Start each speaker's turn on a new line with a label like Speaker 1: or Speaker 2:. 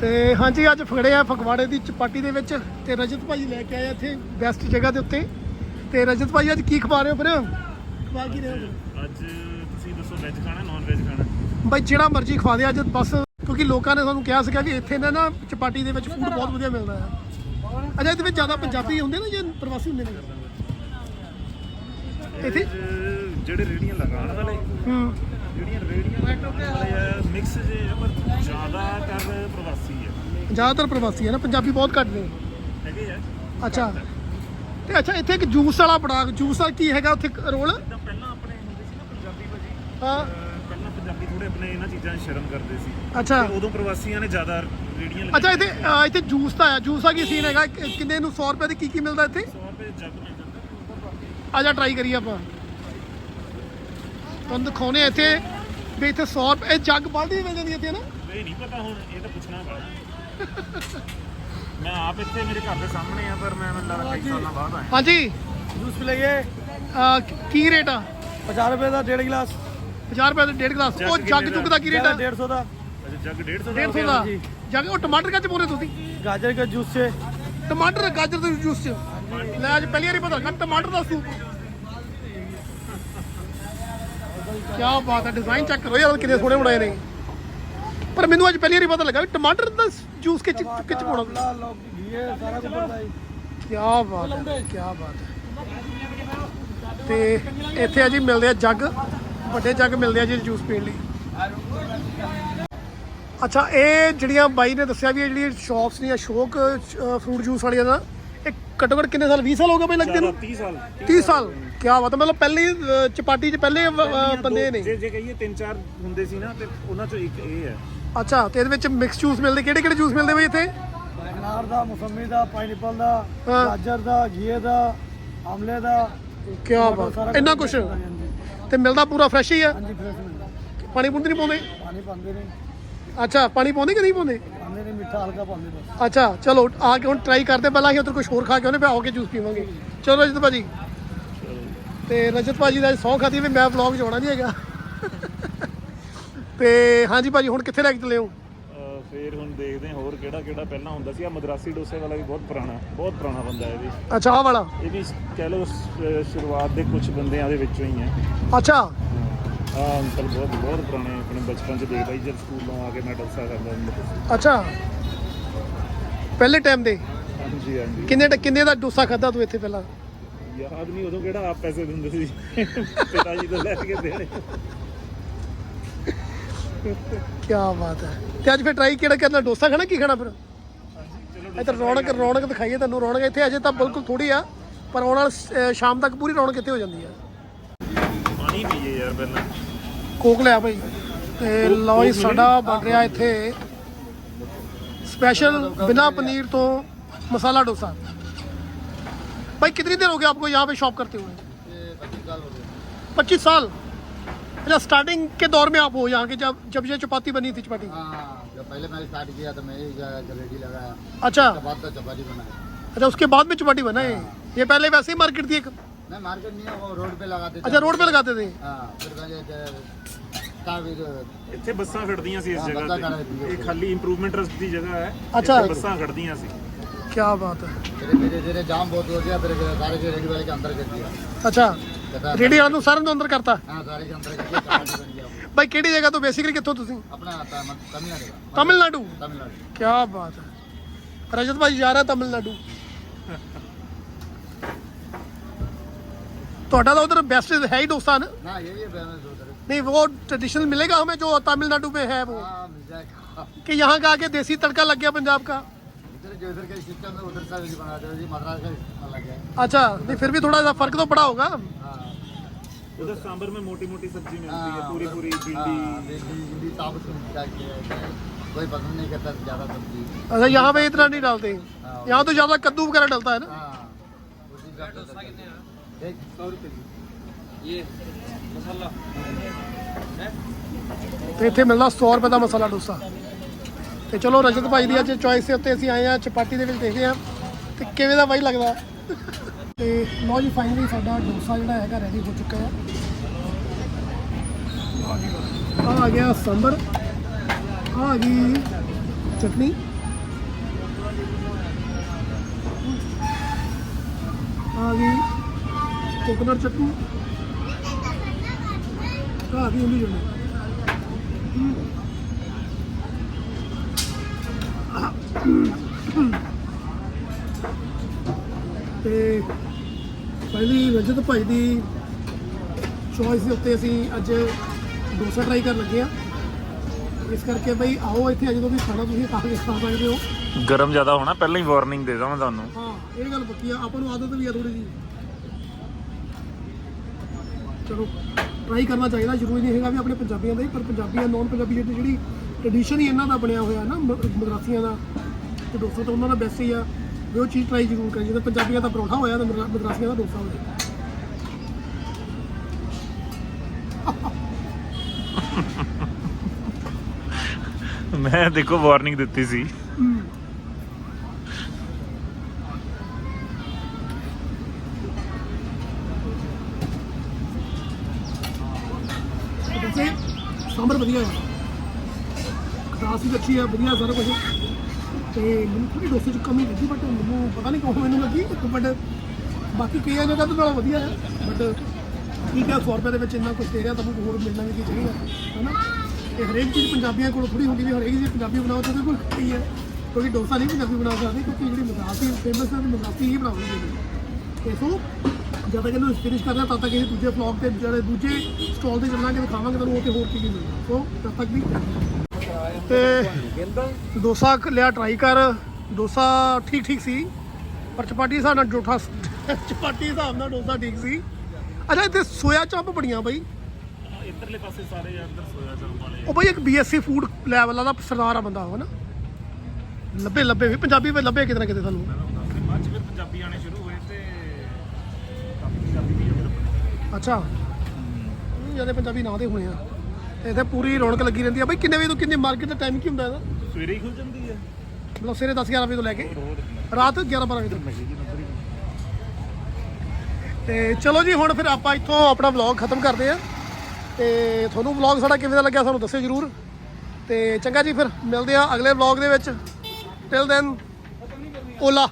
Speaker 1: ਤੇ ਹਾਂਜੀ ਅੱਜ ਫਗੜੇ ਆ ਫਗਵਾੜੇ ਦੀ ਚਪਾਟੀ ਦੇ ਵਿੱਚ ਤੇ ਰਜਤ ਭਾਜੀ ਲੈ ਕੇ ਆਏ ਆ ਇੱਥੇ ਬੈਸਟ ਜਗ੍ਹਾ ਦੇ ਉੱਤੇ। ਤੇ ਰਜਤ ਭਾਜੀ ਅੱਜ ਕੀ ਖਵਾ ਰਹੇ ਹੋ ਫਿਰ ਖਵਾ ਕੀ ਰਹੇ ਹੋ
Speaker 2: ਅੱਜ ਤੁਸੀਂ ਦੱਸੋ ਵੈਜ ਖਾਣਾ ਨਾਨ ਵੈਜ ਖਾਣਾ?
Speaker 1: ਬਾਈ ਜਿਹੜਾ ਮਰਜ਼ੀ ਖਵਾ ਦੇ ਅੱਜ ਬਸ ਕਿਉਂਕਿ ਲੋਕਾਂ ਨੇ ਸਾਨੂੰ ਕਿਹਾ ਸੀਗਾ ਕਿ ਇੱਥੇ ਨਾ ਨਾ ਚਪਾਟੀ ਦੇ ਵਿੱਚ ਫੂਡ ਬਹੁਤ ਵਧੀਆ ਮਿਲਦਾ ਹੈ। ਅੱਛਾ ਇਹਦੇ ਵਿੱਚ ਜ਼ਿਆਦਾ ਪੰਜਾਬੀ ਹੁੰਦੇ ਨੇ ਜਾਂ ਪ੍ਰਵਾਸੀ ਹੁੰਦੇ ਨੇ? ਇੱਥੇ?
Speaker 2: ਜਿਹੜੇ ਰੇੜੀਆਂ ਲਗਾਉਣ ਵਾਲੇ
Speaker 1: ਹੂੰ।
Speaker 2: ਜਿਹੜੀਆਂ ਰੇੜੀਆਂ ਮਿਕਸ ਜੇ ਪਰ ਪ੍ਰਵਾਸੀ ਆ
Speaker 1: ਜ਼ਿਆਦਾਤਰ ਪ੍ਰਵਾਸੀ ਹੈ ਨਾ ਪੰਜਾਬੀ ਬਹੁਤ ਘੱਟ ਨੇ।
Speaker 2: ਹੈਗੇ ਆ।
Speaker 1: ਅੱਛਾ। ਤੇ ਅੱਛਾ ਇੱਥੇ ਇੱਕ ਜੂਸ ਵਾਲਾ ਬੜਾ ਜੂਸ ਦਾ ਕੀ ਹੈਗਾ ਉੱਥੇ ਰੋਲ?
Speaker 2: ਤਾਂ ਪਹਿਲਾਂ ਆਪਣੇ ਹੁੰਦੇ ਸੀ ਨਾ ਪੰਜਾਬੀ ਭਾਜੀ।
Speaker 1: ਹਾਂ।
Speaker 2: ਅਹ ਪਹਿਲਾਂ ਪੰਜਾਬੀ ਥੋੜੇ ਆਪਣੇ ਇਹਨਾਂ ਚੀਜ਼ਾਂ 'ਚ ਸ਼ਰਮ ਕਰਦੇ ਸੀ।
Speaker 1: ਅੱਛਾ।
Speaker 2: ਤੇ ਉਦੋਂ ਪ੍ਰਵਾਸੀਆਂ ਨੇ ਜ਼ਿਆਦਾ ਰੇੜੀਆਂ
Speaker 1: ਅੱਛਾ ਇੱਥੇ ਅ, ਇੱਥੇ ਜੂਸ ਦਾ ਆ ਜੂਸ ਦਾ ਕੀ ਸੀਨ ਹੈਗਾ? ਕਿ- ਕਿੰਨੇ ਨੂੰ? 100 ਰੁਪਏ ਦੇ ਕੀ ਕੀ ਮਿਲਦਾ ਇੱਥੇ?
Speaker 2: 100 ਰੁਪਏ ਜੱਗ ਮਿਲ ਜਾਂਦਾ
Speaker 1: ਆ ਜਾ ਟਰਾਈ ਕਰੀਏ ਆਪਾਂ। ਤੁਹਾਨੂੰ ਦਿਖਾਉਨੇ ਆ ਇੱਥੇ ਵੀ ਇੱਥੇ 100 ਰੁਪਏ ਇਹ ਜੱਗ ਮਿਲ ਜਾਂਦੀ ਹੈ ਇੱਥੇ ਨਾ?
Speaker 2: ਇਹ ਨਹੀਂ ਪਤਾ ਹੁਣ ਇਹ ਤਾਂ ਪੁੱਛਣਾ ਪੈਣਾ। ਮੈਂ ਆਪ ਇੱਥੇ ਮੇਰੇ ਘਰ ਦੇ ਸਾਹਮਣੇ ਆ ਪਰ ਮੈਂ ਮੈਨੂੰ ਲੱਗਦਾ ਕਈ ਸਾਲਾਂ ਬਾਅਦ ਆਇਆ।
Speaker 1: ਹਾਂਜੀ।
Speaker 3: ਜੂਸ ਲਈਏ
Speaker 1: ਅਹ, ਕੀ- ਰੇਟ ਆ?
Speaker 3: 50 ਰੁਪਏ ਦਾ ਡੇਢ ਗਲਾਸ।
Speaker 1: 50 ਰੁਪਏ ਦਾ ਡੇਢ ਗਲਾਸ। ਉਹ
Speaker 2: ਜੱਗ ਕਿੰਨੇ
Speaker 1: ਦਾ ਕੀ ਰੇਟ ਆ?
Speaker 3: 150 ਦਾ।
Speaker 2: ਅੱਛਾ ਜੱਗ 150
Speaker 1: 150 ਦਾ? ਜੱਗ ਉਹ ਟਮਾਟਰ ਕੱਚ ਪਾਉਂਦੇ ਤੁਸੀਂ?
Speaker 3: ਗਾਜਰ ਦਾ ਜੂਸ ਸੇ
Speaker 1: ਟਮਾਟਰ ਗਾਜਰ ਦੇ ਜੂਸ ਚ। ਲੈ ਅੱਜ ਪਹਿਲੀ ਵਾਰੀ ਪਤਾ ਲੱਗਾ ਟਮਾਟਰ ਦਾ ਸੂਪ। ਕੀ ਬਾਤ ਹੈ ਡਿਜ਼ਾਈਨ ਚੈੱਕ ਕਰੋ ਯਾਰ ਕਿੰਨੇ ਸੋਹਣੇ ਬਣਾਏ ਨੇ। ਪਰ ਮੈਨੂੰ ਅੱਜ ਪਹਿਲੀ ਵਾਰੀ ਪਤਾ ਲੱਗਾ ਵੀ ਟਮਾਟਰ ਦਾ ਜੂਸ ਕਿਚ ਕਿਚ ਪਾਉਣਾ।
Speaker 3: ਲਾ
Speaker 1: ਕੀ ਬਾਤ ਹੈ ਕੀ ਬਾਤ ਹੈ। ਤੇ ਇੱਥੇ ਆ ਜੀ ਮਿਲਦੇ ਆ ਜੱਗ ਵੱਡੇ ਜੱਗ ਮਿਲਦੇ ਆ ਜੀ ਜੂਸ ਪੀਣ ਲਈ। ਅੱਛਾ ਇਹ ਜਿਹੜੀਆਂ ਬਾਈ ਨੇ ਦੱਸਿਆ ਵੀ ਇਹ ਜਿਹੜੀਆਂ ਸ਼ਾਪਸ ਨੇ ਅਸ਼ੋਕ ਫਰੂਟ ਜੂਸ ਵਾਲੀਆਂ ਦਾ ਇਹ ਘੱਟੋ ਕਿੰਨੇ ਸਾਲ 20 ਸਾਲ ਹੋ ਗਏ ਬਈ ਲੱਗਦੇ ਨੂੰ?
Speaker 2: 30 ਸਾਲ
Speaker 1: 30 ਸਾਲ। ਕੀ ਬਾਤ ਹੈ ਮਤਲਬ ਪਹਿਲੀ ਚਪਾਟੀ 'ਚ ਪਹਿਲੇ ਬੰਦੇ ਨੇ।
Speaker 2: ਜੇ ਜੇ ਕਹੀਏ 3-4 ਹੁੰਦੇ ਸੀ ਨਾ ਤੇ ਉਹਨਾਂ 'ਚੋਂ ਇੱਕ ਇਹ ਹੈ।
Speaker 1: ਅੱਛਾ ਤੇ ਇਹਦੇ ਵਿੱਚ ਮਿਕਸ ਜੂਸ ਮਿਲਦੇ ਕਿਹੜੇ ਕਿਹੜੇ ਜੂਸ ਮਿਲਦੇ ਬਈ ਇੱਥੇ?
Speaker 3: ਅਨਾਰ ਦਾ ਮੌਸਮੀ ਦਾ ਪਾਈਨਐਪਲ
Speaker 1: ਦਾ
Speaker 3: ਗਾਜਰ ਦਾ ਘੀਏ ਦਾ ਆਮਲੇ ਦਾ।
Speaker 1: ਕੀ ਬਾਤ ਇੰਨਾ ਕੁਛ? ਤੇ ਮਿਲਦਾ ਪੂਰਾ ਫਰੈਸ਼ ਹੀ ਆ? ਪਾਣੀ ਪੂਣੀ ਨਹੀਂ ਪਾਉਂਦੇ?
Speaker 3: ਪਾਣੀ ਪਾਉਂਦੇ ਨੇ
Speaker 1: ਅੱਛਾ ਪਾਣੀ ਪਾਉਂਦੇ ਕਿ ਨਹੀਂ ਪਾਉਂਦੇ?
Speaker 3: ਪਾਉਂਦੇ ਨੇ ਮਿੱਠਾ ਹਲਕਾ ਪਾਉਂਦੇ ਬਸ।
Speaker 1: ਅੱਛਾ ਚਲੋ ਆ ਕੇ ਹੁਣ ਟਰਾਈ ਕਰਦੇ ਪਹਿਲਾਂ ਅਸੀਂ ਉੱਧਰ ਕੁਝ ਹੋਰ ਖਾ ਕੇ ਉਹਨੇ ਫਿਰ ਕੇ ਜੂਸ ਪੀਵਾਂਗੇ। ਚਲੋ ਰਜਤ ਭਾਜੀ। ਤੇ ਰਜਤ ਭਾਜੀ ਦਾ ਸੌ ਖਾਦੀ ਵੀ ਮੈਂ ਵਲੌਗ ਜਾਣਾ ਨਹੀਂ ਹੈਗਾ। ਤੇ ਹਾਂਜੀ ਭਾਜੀ ਹੁਣ ਕਿੱਥੇ ਲੈ ਕੇ ਚੱਲੇ ਹੋ?
Speaker 2: ਅਹ ਫਿਰ ਹੁਣ ਦੇਖਦੇ ਹਾਂ ਹੋਰ ਕਿਹੜਾ ਕਿਹੜਾ ਪਹਿਲਾਂ ਹੁੰਦਾ ਸੀ। ਆ ਮਦਰਾਸੀ ਡੋਸੇ ਵਾਲਾ ਵੀ ਬਹੁਤ ਪੁਰਾਣਾ ਬਹੁਤ ਪੁਰਾਣਾ ਬੰਦਾ ਇਹ ਵੀ।
Speaker 1: ਅੱਛਾ ਆਹ ਵਾਲਾ?
Speaker 2: ਇਹ ਵੀ ਕਹਿ ਲਓ ਸ- ਸ਼ੁਰੂਆਤ ਦੇ ਕੁਝ ਬੰਦਿਆਂ ਦੇ ਵਿੱਚੋਂ ਹੀ ਹੈ।
Speaker 1: ਅੱਛਾ।
Speaker 2: ਆ ਅੰਕਲ ਬਹੁਤ ਬਹੁਤ ਪੁਰਾਣੇ ਆਪਣੇ ਬਚਪਨ ਚ ਦੇਖਦਾ ਸੀ ਜਦ ਸਕੂਲੋਂ ਆ ਕੇ ਮੈਂ ਡੋਸਾ ਕਰਦਾ ਹੁੰਦਾ ਸੀ।
Speaker 1: ਅੱਛਾ। ਪਹਿਲੇ ਟਾਈਮ ਦੇ?
Speaker 2: ਹਾਂਜੀ ਹਾਂਜੀ।
Speaker 1: ਕਿੰਨੇ ਟ- ਕਿੰਨੇ ਦਾ ਡੋਸਾ ਖਾਦਾ ਤੂੰ ਇੱਥੇ ਪਹਿਲਾਂ?
Speaker 2: ਯਾਦ ਨਹੀਂ ਉਦੋਂ ਕਿਹੜਾ ਆਪ ਪੈਸੇ ਦਿੰਦੇ ਸੀ। ਪਿਤਾ ਜੀ ਤੋਂ ਲੈ ਕੇ ਦੇਣੇ।
Speaker 1: ਕੀ ਬਾਤ ਹੈ ਤੇ ਅੱਜ ਫਿਰ ਟਰਾਈ ਕਿਹੜਾ ਕਰਨਾ ਡੋਸਾ ਖਾਣਾ ਕੀ ਖਾਣਾ ਫਿਰ ਇੱਧਰ ਰੌਣਕ ਰੌਣਕ ਦਿਖਾਈਏ ਤੁਹਾਨੂੰ ਰੌਣਕ ਇੱਥੇ ਅਜੇ ਤਾਂ ਬਿਲਕੁਲ ਥੋੜੀ ਆ ਪਰ ਆਉਣ ਵਾਲ ਅ, ਸ਼ਾਮ ਤੱਕ ਪੂਰੀ ਰੌਣਕ ਇੱਥੇ ਹੋ ਜਾਂਦੀ ਆ
Speaker 2: ਪਾਣੀ ਪੀਏ ਯਾਰ ਪਹਿਲਾਂ
Speaker 1: ਕੋਕ ਲਿਆ ਭਾਈ ਤੇ ਲਓ ਜੀ ਸਾਡਾ ਬਣ ਰਿਹਾ ਇੱਥੇ स्पेशल बिना पनीर तो मसाला डोसा भाई कितनी देर हो गई आपको यहाँ पे शॉप करते हुए पच्चीस साल अच्छा स्टार्टिंग के दौर में आप हो यहाँ के जब जब ये चपाती बनी थी चपाती
Speaker 4: हाँ जब पहले मैंने स्टार्ट किया तो मैं ही जलेबी लगाया
Speaker 1: अच्छा
Speaker 4: उसके बाद तो चपाती बनाया
Speaker 1: अच्छा उसके बाद में चपाती बनाए ये पहले वैसे ही मार्केट थी एक
Speaker 4: मैं मार्केट नहीं है वो रोड पे लगाते थे
Speaker 1: अच्छा रोड पे लगाते थे
Speaker 4: हाँ फिर मैंने ज- का फिर
Speaker 2: ਇੱਥੇ ਬੱਸਾਂ ਖੜਦੀਆਂ ਸੀ ਇਸ
Speaker 4: ਹਾਂ,
Speaker 2: ਜਗ੍ਹਾ
Speaker 4: ਬੱਸਾਂ ਖੜ੍ਹਦੀਆਂ
Speaker 2: ਤੇ
Speaker 4: ਸੀ।
Speaker 2: ਇਹ ਖਾਲੀ ਇੰਪਰੂਵਮੈਂਟ ਟਰਸਟ ਦੀ ਜਗ੍ਹਾ ਹੈ
Speaker 1: ਅੱਛਾ।
Speaker 2: ਇੱਥੇ ਬੱਸਾਂ ਖੜਦੀਆਂ ਸੀ
Speaker 1: क्या बात है
Speaker 4: फिर धीरे धीरे जाम बहुत हो गया फिर सारे के रेडी वाले के अंदर कर दिया
Speaker 1: अच्छा
Speaker 4: कहता
Speaker 1: रेडी वालों सारे ਨੂੰ ਅੰਦਰ ਕਰਤਾ
Speaker 4: हाँ सारे के अंदर कर दिया चपाती बन गया
Speaker 1: ਭਾਈ ਕਿਹੜੀ ਜਗ੍ਹਾ ਤੋਂ ਬੇਸਿਕਲੀ ਕਿੱਥੋਂ ਤੁਸੀਂ
Speaker 4: अपना आता है मत- तमिलनाडु का
Speaker 1: ਤਮਿਲਨਾਡੂ
Speaker 4: तमिलनाडु
Speaker 1: क्या बात है रजत भाई जा रहा है तमिलनाडु ਤੁਹਾਡਾ ਤਾਂ ਉਧਰ बेस्ट है ही डोसा ना
Speaker 4: ना यही है फेमस उधर
Speaker 1: नहीं वो ट्रेडिशनल मिलेगा हमें जो तमिलनाडु में है वो
Speaker 4: हाँ मिल जाएगा
Speaker 1: कि यहाँ का आके देसी तड़का लग गया पंजाब का
Speaker 4: इधर जो इधर का सिस्टम है उधर सा भी बनाते हैं जी मद्रास का सिस्टम अलग है
Speaker 1: अच्छा नहीं फिर भी थोड़ा सा फर्क तो पड़ा होगा
Speaker 4: हाँ
Speaker 2: ਉਧਰ ਸਾਂਬਰ में मोटी मोटी सब्जी मिलती है
Speaker 4: हाँ,
Speaker 2: पूरी
Speaker 4: उधर-
Speaker 2: पूरी
Speaker 4: हाँ,
Speaker 2: भिंडी
Speaker 4: भिंडी भिंडी साबुत मिल जाती है कोई पसंद नहीं करता ज्यादा सब्जी
Speaker 1: अच्छा यहाँ पे इतना नहीं डालते
Speaker 4: हाँ।
Speaker 1: यहाँ तो ज्यादा कद्दू वगैरह डलता है ना
Speaker 4: हाँ उसी का डोसा एक सौ रुपये की
Speaker 1: ਤੇ ਇੱਥੇ ਮਿਲਦਾ 100 ਰੁਪਏ ਦਾ ਮਸਾਲਾ ਡੋਸਾ ਤੇ ਚਲੋ ਰਜਤ ਭਾਈ ਦੀ ਅੱਜ ਚੋਇਸ ਦੇ ਉੱਤੇ ਅਸੀਂ ਆਏ ਆ ਚਪਾਟੀ ਦੇ ਵਿੱਚ ਦੇਖਦੇ ਆ ਤੇ ਕਿਵੇਂ ਦਾ ਬਾਈ ਲੱਗਦਾ ਤੇ ਲਓ ਜੀ ਫਾਈਨਲੀ ਸਾਡਾ ਡੋਸਾ ਜਿਹੜਾ ਹੈਗਾ ਰੈਡੀ ਹੋ ਚੁੱਕਾ ਹੈ। ਆ ਆ ਗਿਆ ਸੰਬਰ, ਆ ਗਈ ਚਟਨੀ। ਆ ਗਈ ਕੋਕੋਨਟ ਚਟਨੀ। ਆ ਗਈ ਉਹਦੀ ਜਿਹੜੀ ਤੇ ਪਹਿਲੀ ਰਜਤ ਭਾਈ ਦੀ ਚੋਇਸ ਦੇ ਉੱਤੇ ਅਸੀਂ ਅੱਜ ਡੋਸਾ ਟਰਾਈ ਕਰਨ ਲੱਗੇ ਆ ਇਸ ਕਰਕੇ ਬਈ ਆਓ ਇੱਥੇ ਜਦੋਂ ਵੀ ਖਾਣਾ ਤੁਸੀਂ ਖਾ ਕੇ ਖਾ ਸਕਦੇ ਹੋ।
Speaker 2: ਗਰਮ ਜ਼ਿਆਦਾ ਹੋਣਾ ਪਹਿਲਾਂ ਹੀ ਵਾਰਨਿੰਗ ਦੇ ਦਾਂ ਮੈਂ ਤੁਹਾਨੂੰ।
Speaker 1: ਹਾਂ ਇਹ ਗੱਲ ਪੱਕੀ ਆ ਆਪਾਂ ਨੂੰ ਆਦਤ ਵੀ ਆ ਥੋੜੀ ਜੀ ਚਲੋ ਟਰਾਈ ਕਰਨਾ ਚਾਹੀਦਾ ਜ਼ਰੂਰੀ ਨਹੀਂ ਹੈਗਾ ਵੀ ਆਪਣੇ ਪੰਜਾਬੀਆਂ ਦਾ ਹੀ ਪਰ ਪੰਜਾਬੀਆਂ ਨੌਨ ਪੰਜਾਬੀ ਜਿਹੜੀ ਜਿਹੜੀ ਟ੍ਰੈਡੀਸ਼ਨ ਹੀ ਇਹਨਾਂ ਦਾ ਬਣਿਆ ਹੋਇਆ ਨਾ ਮਦਰਾਸੀਆਂ ਦਾ ਤੇ ਡੋਸਾ ਤਾਂ ਉਹਨਾਂ ਦਾ ਬੈਸਟ ਹੀ ਆ। ਵੀ ਉਹ ਚੀਜ਼ ਟਰਾਈ ਜ਼ਰੂਰ ਕਰੀ ਜਿੱਦਾਂ ਪੰਜਾਬੀਆਂ ਦਾ ਪਰੌਂਠਾ ਹੋਇਆ ਤਾਂ ਮਦਰਾ- ਮਦਰਾਸੀਆਂ ਦਾ ਡੋਸਾ ਹੋਇਆ।
Speaker 2: ਮੈਂ ਦੇਖੋ ਵਾਰਨਿੰਗ ਦਿੱਤੀ ਸੀ।
Speaker 1: ਵੈਸੇ ਸਾਂਬਰ ਵਧੀਆ ਹੈ। ਖਟਾਸ ਵੀ ਅੱਛੀ ਹੈ ਵਧੀਆ ਸਾਰਾ ਕੁਝ ਤੇ ਮੈਨੂੰ ਥੋੜੀ ਡੋਸੇ ਚ ਕਮੀ ਲੱਗੀ ਬਟ ਮੈਨੂੰ ਪਤਾ ਨਹੀਂ ਕਿਉਂ ਮੈਨੂੰ ਲੱਗੀ ਬਟ ਬਾਕੀ ਕਈ ਜਗ੍ਹਾ ਤੋਂ ਨਾਲੋਂ ਵਧੀਆ ਹੈ ਬਟ ਠੀਕ ਹੈ 100 ਰੁਪਏ ਦੇ ਵਿੱਚ ਇੰਨਾ ਕੁਝ ਦੇ ਰਿਹਾ ਤੁਹਾਨੂੰ ਹੋਰ ਮਿਲਣਾ ਵੀ ਕੀ ਚਾਹੀਦਾ, ਹੈਨਾ? ਤੇ ਹਰੇਕ ਚੀਜ਼ ਪੰਜਾਬੀਆਂ ਕੋਲ ਥੋੜੀ ਹੁੰਦੀ ਵੀ ਹਰੇਕ ਚੀਜ਼ ਪੰਜਾਬੀ ਬਣਾਓ ਤਾਂ ਉਹਦੇ ਕੋਲ ਕੀ ਹੈ ਕਿਉਂਕਿ ਡੋਸਾ ਨਹੀਂ ਪੰਜਾਬੀ ਬਣਾ ਸਕਦੇ, ਕਿਉਂਕਿ ਜਿਹੜੀ ਮਦਰਾਸੀ ਫੇਮਸ ਹੈ ਮਦਰਾਸੀ ਹੀ ਬਣਾਉਂਦੇ ਨੇ ਤੇ ਸੋ, ਜਦ ਤੱਕ ਇਹਨੂੰ ਫਿਨਿਸ਼ ਕਰਨਾ ਤਦ ਤੱਕ ਇਹ ਦੂਜੇ ਫਲੌਗ ਤੇ ਜਿਹੜੇ ਦੂਜੇ ਸਟਾਲ ਤੇ ਚੱਲਾਂਗੇ, ਦਿਖਾਵਾਂਗੇ ਤੁਹਾਨੂੰ ਉਹ ਉੱਥੇ ਹੋਰ ਕੀ ਕੀ ਮਿਲਦਾ ਸੋ ਤਦ ਤੱਕ ਵੀ ਤੇ ਡੋਸਾ ਲਿਆ ਟਰਾਈ ਕਰ। ਡੋਸਾ ਠੀਕ ਠੀਕ ਸੀ ਪਰ ਚਪਾਟੀ ਹਿਸਾਬ ਨਾਲ ਡੋਠਾ ਚਪਾਟੀ ਹਿਸਾਬ ਨਾਲ ਡੋਸਾ ਠੀਕ ਸੀ। ਅੱਛਾ ਇੱਥੇ ਸੋਇਆ ਚਾਪ ਬੜੀਆਂ ਬਈ।
Speaker 2: ਇੱਧਰਲੇ ਪਾਸੇ ਸਾਰੇ ਅੰਦਰ ਸੋਇਆ ਚੱਲ ਵਾਲੇ
Speaker 1: ਉਹ ਬਈ ਇੱਕ ਬੀਐਸਸੀ ਫੂਡ ਲੈਵਲ ਦਾ ਸਰਦਾਰ ਆ ਬੰਦਾ ਉਹ ਨਾ। ਲੱਭੇ ਲੱਭੇ ਵੀ ਪੰਜਾਬੀ ਵਿੱਚ ਲੱਭੇ ਕਿਤੇ ਨਾ ਕਿਤੇ ਸਾਨੂੰ
Speaker 2: ਬਾਅਦ ਪੰਜਾਬੀ ਆਣੇ ਸ਼ੁਰੂ ਹੋਏ ਤੇ ਕਾਫੀ ਪੰਜਾਬੀ ਵੀ ਅੰਦਰ
Speaker 1: ਅੱਛਾ। ਜ਼ਿਆਦਾ ਪੰਜਾਬੀ ਨਾਂ ਦੇ ਹੋਣੇ ਆ। ਇੱਥੇ ਪੂਰੀ ਰੌਣਕ ਲੱਗੀ ਰਹਿੰਦੀ ਆ। ਬਈ ਕਿੰਨੇ ਵਜੇ ਤੋਂ ਕਿੰਨੇ ਮਾਰਕੀਟ ਦਾ ਟਾਈਮ ਕੀ ਹੁੰਦਾ ਇਹਦਾ?
Speaker 2: ਸਵੇਰੇ ਹੀ ਖੁੱਲ ਜਾਂਦੀ ਹੈ
Speaker 1: ਮਤਲਬ ਸਵੇਰੇ 10 11 ਵਜੇ ਤੋਂ ਲੈ ਕੇ ਰਾਤ 11 12 ਵਜੇ ਤੱਕ। ਤੇ ਚਲੋ ਜੀ ਹੁਣ ਫਿਰ ਆਪਾਂ ਇੱਥੋਂ ਆਪਣਾ ਵਲੌਗ ਖਤਮ ਕਰਦੇ ਆ ਤੇ ਤੁਹਾਨੂੰ ਵਲੌਗ ਸਾਡਾ ਕਿਵੇਂ ਦਾ ਲੱਗਿਆ ਸਾਨੂੰ ਦੱਸਿਓ ਜਰੂਰ। ਤੇ ਚੰਗਾ ਜੀ ਫਿਰ ਮਿਲਦੇ ਆ ਅਗਲੇ ਵਲੌਗ ਦੇ ਵਿੱਚ। Till then Ola.